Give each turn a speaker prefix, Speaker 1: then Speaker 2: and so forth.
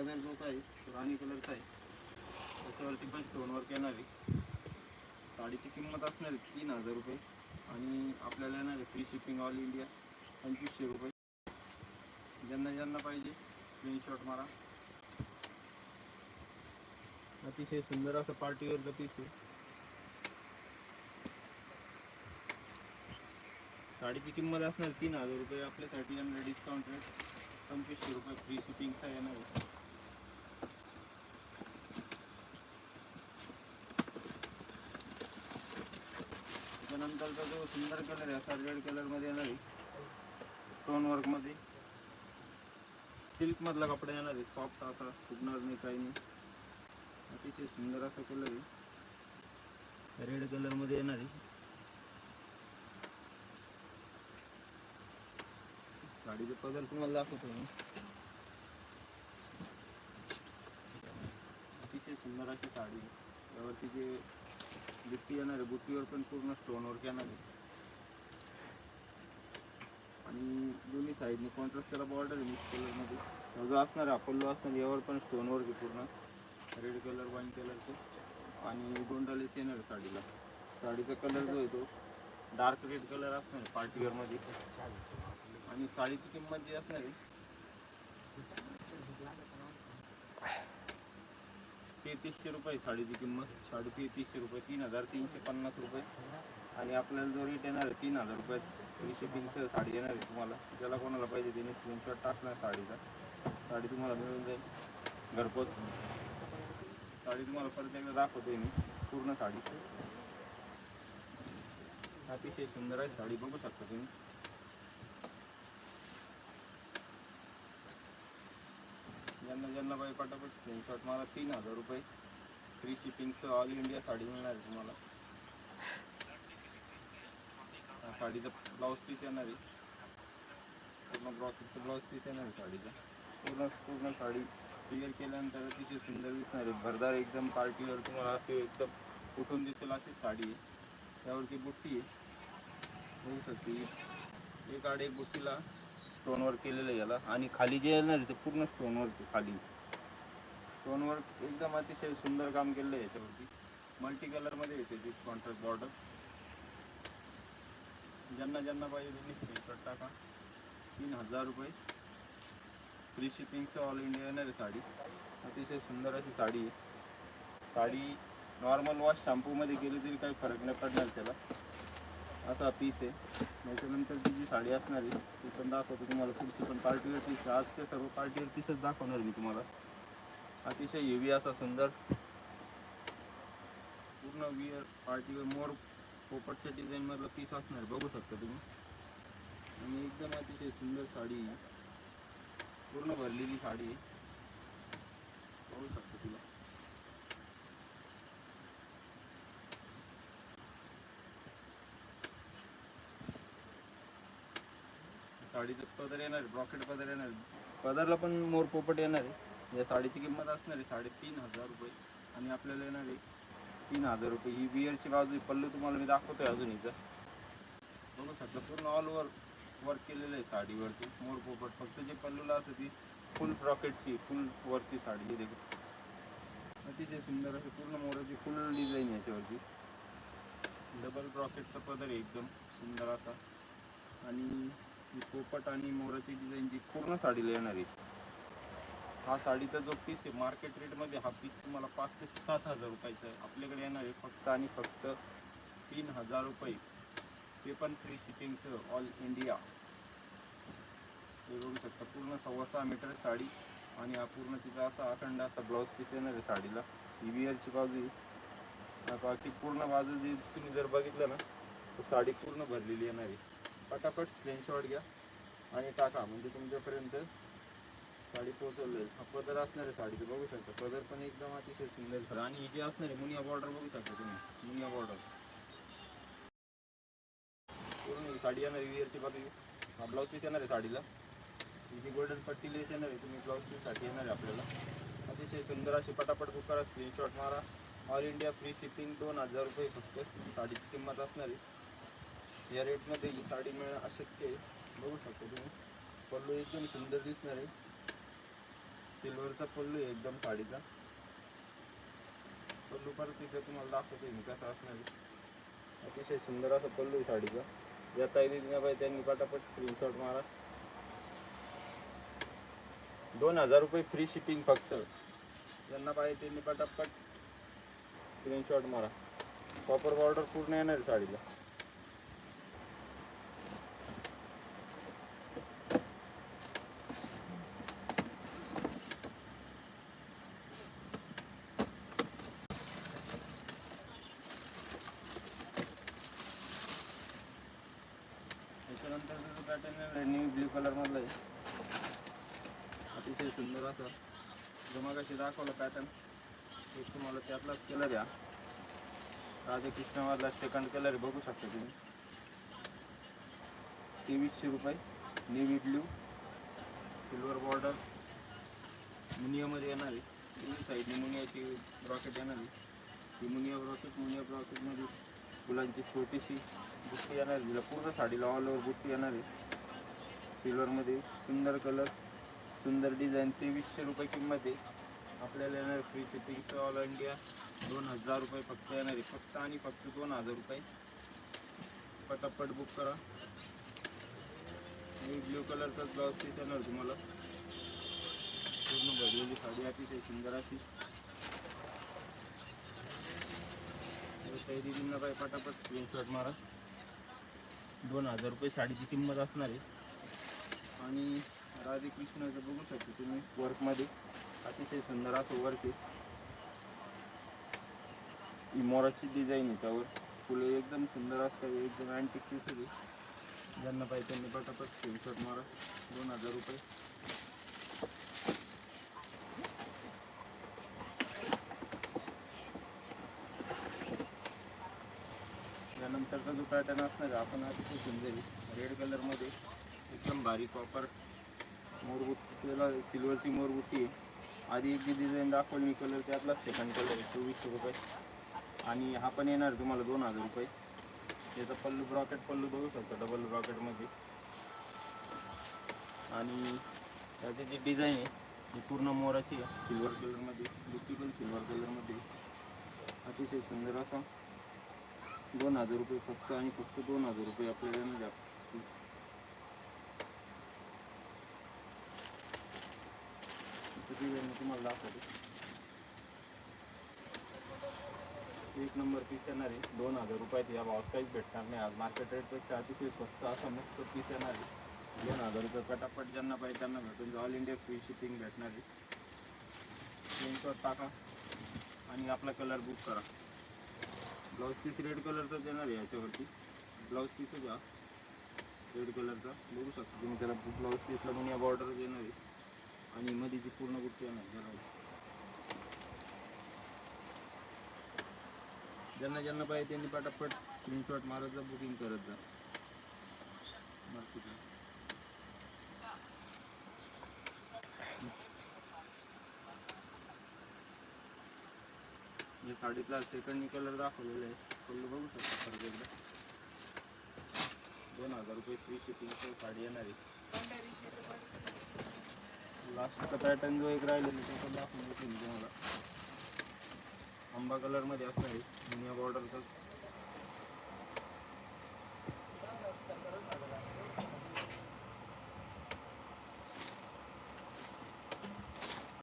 Speaker 1: Colour जो काय तो राणी कलरचा आहे त्याच्यावरती पण स्टोन वर्क येणार आहे. साडीची किंमत असणार आहे तीन हजार रुपये आणि आपल्याला येणार आहे फ्री शिपिंग ऑल इंडिया पंचवीसशे रुपये. ज्यांना ज्यांना पाहिजे स्क्रीनशॉट मारा. अतिशय सुंदर असं पार्टीवरचं पीस आहे. साडीची किंमत असणार तीन हजार रुपये. आपल्यासाठी येणार डिस्काउंट रेट पंचवीसशे रुपये. फ्री शिपिंगचा येणार आहे. त्याच्यानंतरचा जो सुंदर कलर आहे असा रेड कलरमध्ये येणार आहे. स्टोन वर्कमध्ये सिल्क मधला कपडा येणार आहे सॉफ्ट असा फुटणार नाही काही नाही. अतिशय सुंदर असा कलर आहे. रेड कलरमध्ये येणार आहे. साडीचे पदर तुम्हाला दाखवतो मी. अतिशय सुंदर अशी साडी आहे. यावरती जे बुट्टी येणार आहे बुट्टीवर पण पूर्ण स्टोनवर वर्क येणार आहे आणि दोन्ही साईडने कॉन्ट्रास्ट त्याला बॉर्डर आहे मिक्स कलरमध्ये जो असणार आहे अपोलो असणार यावर पण स्टोनवर आहे पूर्ण. रेड कलर वाईन कलरचं आणि गोंडालेस येणार आहे साडीला. साडीचा कलर जो आहे तो डार्क रेड कलर असणार आहे पार्टीवेअरमध्ये आणि साडीची किंमत जी असणार आहे तेहतीसशे रुपये साडीची किंमत. साडे तेहतीसशे रुपये तीन हजार तीनशे पन्नास रुपये. आणि आपल्याला जो रेट येणार आहे तीन हजार रुपये फ्री शिपिंगचं साडी येणार आहे तुम्हाला. ज्याला कोणाला पाहिजे त्याने स्क्रीनशॉट टाकणार साडीचा. साडी तुम्हाला मिळून जाईल. घरपोच. साडी तुम्हाला परत एकदा दाखवतोय मी. पूर्ण साडी. अतिशय सुंदर आहे साडी. बघू शकता तुम्ही. ज्यांना ज्यांना पाहिजे पटापट स्क्रीनशॉट मला तीन हजार रुपये. फ्री शिपिंगचं ऑल इंडिया साडी मिळणार आहे तुम्हाला. हा साडीचा ब्लाऊज पीस येणार आहे. पूर्ण ब्रॉकेटचं ब्लाऊज पीस येणार आहे साडीचा. पूर्ण पूर्ण साडी क्लिअर केल्यानंतर अतिशय सुंदर दिसणार आहे. भरदार एकदम पार्टीवर तुम्हाला असे एकदम उठून दिसेल अशी साडी आहे. त्यावरती बुट्टी आहे. होऊ शकते. एक आड एक बुट्टीला स्टोन वर्क केलेलं आहे याला. आणि खाली जे येणार आहे ते पूर्ण स्टोन वर्क खाली. स्टोन वर्क एकदम अतिशय सुंदर काम केलेलं आहे याच्यावरती. मल्टी कलरमध्ये येते ती कॉन्ट्रास्ट बॉर्डर ज्यांना ज्यांना पाहिजे त्यांनी स्क्रीनशॉट टाका. तीन हजार रुपये. फ्री शिपिंगचं ऑल इंडिया येणार आहे साडी. अतिशय सुंदर अशी साडी आहे. साडी नॉर्मल वॉश शॅम्पूमध्ये गेली तरी काही फरक नाही पडणार त्याला. असा पीस आहे. त्याच्यानंतर ती जी साडी असणार आहे ती पण दाखवतो तुम्हाला. पुढची पण पार्टीवर पीस आजच्या सर्व पार्टीवर पीसच दाखवणार मी तुम्हाला. अतिशय हेवी असा सुंदर. पूर्ण वियर पार्टीवर मोर पोपटच्या डिझाईनमधलं पीस असणार बघू शकता तुम्ही. आणि एकदम अतिशय सुंदर साडी आहे. पूर्ण भरलेली साडी आहे. बघू शकता तुला साडीचं पदर येणार आहे ब्रॉकेट पदर येणार पदरला पण मोर पोपट येणार आहे. या साडीची किंमत असणार आहे साडेतीन हजार रुपये. आणि आपल्याला येणार आहे तीन हजार रुपये. ही बियरची बाजू पल्लू तुम्हाला मी दाखवतोय अजून इथं बघू शकता पूर्ण ऑल ओव्हर वर्क केलेलं आहे साडीवरती. मोर पोपट. फक्त जे पल्लूला असतं ती फुल ब्रॉकेटची फुल वरची साडी ही अतिशय सुंदर अशी पूर्ण मोराची फुल डिझाईन याच्यावरती. डबल ब्रॉकेटचा पदर आहे एकदम सुंदर असा. आणि ही पोपट आणि मोराची डिझाईनची पूर्ण साडीला येणार आहे. हा साडीचा जो पीस आहे मार्केट रेटमध्ये हा पीस तुम्हाला पाच ते सात हजार रुपयाचा आहे. आपल्याकडे येणार आहे फक्त आणि फक्त तीन हजार रुपये. ते पण फ्री शिपिंगचं ऑल इंडिया हे बघू शकता पूर्ण सव्वा सहा मीटर साडी आणि हा पूर्ण तिचा असा अखंड असा ब्लाऊज पीस येणार आहे साडीला. ही विअरची बाजू बाकी पूर्ण बाजू जी तुम्ही जर बघितलं ना तर साडी पूर्ण भरलेली येणार आहे. पटापट स्क्रीनशॉट घ्या आणि टाका. म्हणजे तुमच्यापर्यंत साडी पोहोचवली हा पदर असणार आहे साडीचं बघू शकता. पदर पण एकदम अतिशय सुंदर आहे. आणि ही जी असणार आहे मुनिया बॉर्डर बघू शकता तुम्ही. मुनिया बॉर्डर पूर्ण साडी येणार विअरची बाजू हा ब्लाऊज पीस येणार आहे साडीला. ही जी गोल्डन पट्टी लेस येणार आहे तुम्ही ब्लाऊज पीससाठी येणार आहे आपल्याला. अतिशय सुंदर अशी पटापट बुक करा स्क्रीनशॉट मारा. ऑल इंडिया फ्री शिपिंग दोन हजार रुपये फक्त. साडीची किंमत असणार आहे. या रेटमध्ये ही साडी मिळणं अशक्य आहे. बघू शकता तुम्ही. पल्लू एकदम सुंदर दिसणार आहे. सिल्वरचा पल्लू आहे एकदम साडीचा. पल्लू परत एकदा तुम्हाला दाखवतो मी कसा असणार आहे. अतिशय सुंदर असा पल्लू आहे साडीचा. या ताईने बाई त्यांनी पटापट स्क्रीनशॉट मारा. दोन हजार रुपये फ्री शिपिंग फक्त. ज्यांना पाहिजे त्यांनी पटापट स्क्रीनशॉट मारा. कॉपर बॉर्डर पूर्ण येणार आहे साडीला. त्याच्यानंतर पॅटर्न आहे न्यू ब्ल्यू कलरमधलं आहे अतिशय सुंदर असा जमागाशी दाखवलं पॅटर्न एक तुम्हाला त्यातलाच कलर या राधाकृष्णमधला सेकंड कलर बघू शकता तुम्ही तेवीसशे रुपये नेव्ही ब्ल्यू सिल्वर बॉर्डर मुनियामध्ये येणार आहे दोन्ही साईडने मुनियाची रॉकेट येणार आहे ही मुनिया रॉकेट मुनिया रॉकेटमध्ये फुलांची छोटीशी बुट्टी येणार आहे. तिला पूर्ण साडीला ऑल ओव्हर बुट्टी येणार आहे. सिल्वरमध्ये सुंदर कलर सुंदर डिझाईन तेवीसशे रुपये किंमत आहे. आपल्याला येणार फ्री शिपिंगचं ऑल इंडिया दोन हजार रुपये फक्त येणार आहे. फक्त आणि फक्त दोन हजार रुपये. पटापट बुक करा. आणि ब्ल्यू कलरचाच ब्लाऊज पीस येणार तुम्हाला. पूर्ण भरलेली साडी अतिशय सुंदर अशी. काही दिदींना बाय पटापट स्क्रीनशॉट मारा. दोन हजार रुपये साडीची किंमत असणार आहे. आणि राधेकृष्णाचं बघू शकतो तुम्ही वर्कमध्ये अतिशय सुंदर असं वर्क आहे. इमोराची डिझाईन आहे त्यावर. फुले एकदम सुंदर असतात एकदम अँटिक पीस आहे ज्यांना पाहिजे त्यांनी पटापट स्क्रीनशॉट मारा. दोन हजार रुपये. त्यानंतरचा जो पॅटर्न असणार आहे आपण अतिशय सुंदर रेड कलरमध्ये एकदम भारी कॉपर मोरबुट्टीला सिल्वरची मोरबुट्टी आहे. आधी एक जी डिझाईन दाखवली मी कलर त्यातला सेकंड कलर आहे चोवीसशे रुपये. आणि हा पण येणार तुम्हाला दोन हजार रुपये. त्याचा पल्लू ब्रॉकेट पल्लू बघू शकता डबल ब्रॉकेटमध्ये आणि त्याची जी डिझाईन आहे ही पूर्ण मोराची आहे सिल्वर कलरमध्ये बुट्टी पण सिल्वर कलरमध्ये अतिशय सुंदर असा दोन हज़ार रुपये फक्त आणि फक्त दोन हज़ार रुपये आपल्याला मी तुम्हाला दाखवतो. एक नंबर पीस येणार आहे. दोन हज़ार रुपयात या भावात काहीच भेटणार नाही. आज मार्केट रेटपेक्षा अतिशय स्वस्त असा मस्त पीस येणार आहे. दोन हज़ार रुपये पटापट ज्यांना पाहिजे त्यांना भेटून ऑल इंडिया फ्री शिपिंग भेटणार आहे. टाका आणि आपला कलर बुक करा. ब्लाऊज पीस रेड कलरचाच येणार आहे याच्यावरती. ब्लाऊज पीसच हा. रेड कलरचा. बघू शकता तुम्ही त्याला ब्लाऊज पीसला पण या बॉर्डर येणार आहे. आणि मध्ये जी पूर्ण बुट्टी येणार ज्याला ज्यांना ज्यांना पाहिजे त्यांनी पटापट स्क्रीनशॉट मारत जा बुकिंग करत जा. मार्केटला या साडीतला सेकंड कलर दाखवलेला आहे. कलर बघू शकता परत एकदा. दोन हजार रुपये फ्री शिपिंग साडी येणार आहे. लास्टचा पॅटर्न जो एक राहिलेला तो पण दाखवून देतो तुम्हाला. आंबा कलरमध्ये असणार आहे जुन्या बॉर्डरचाच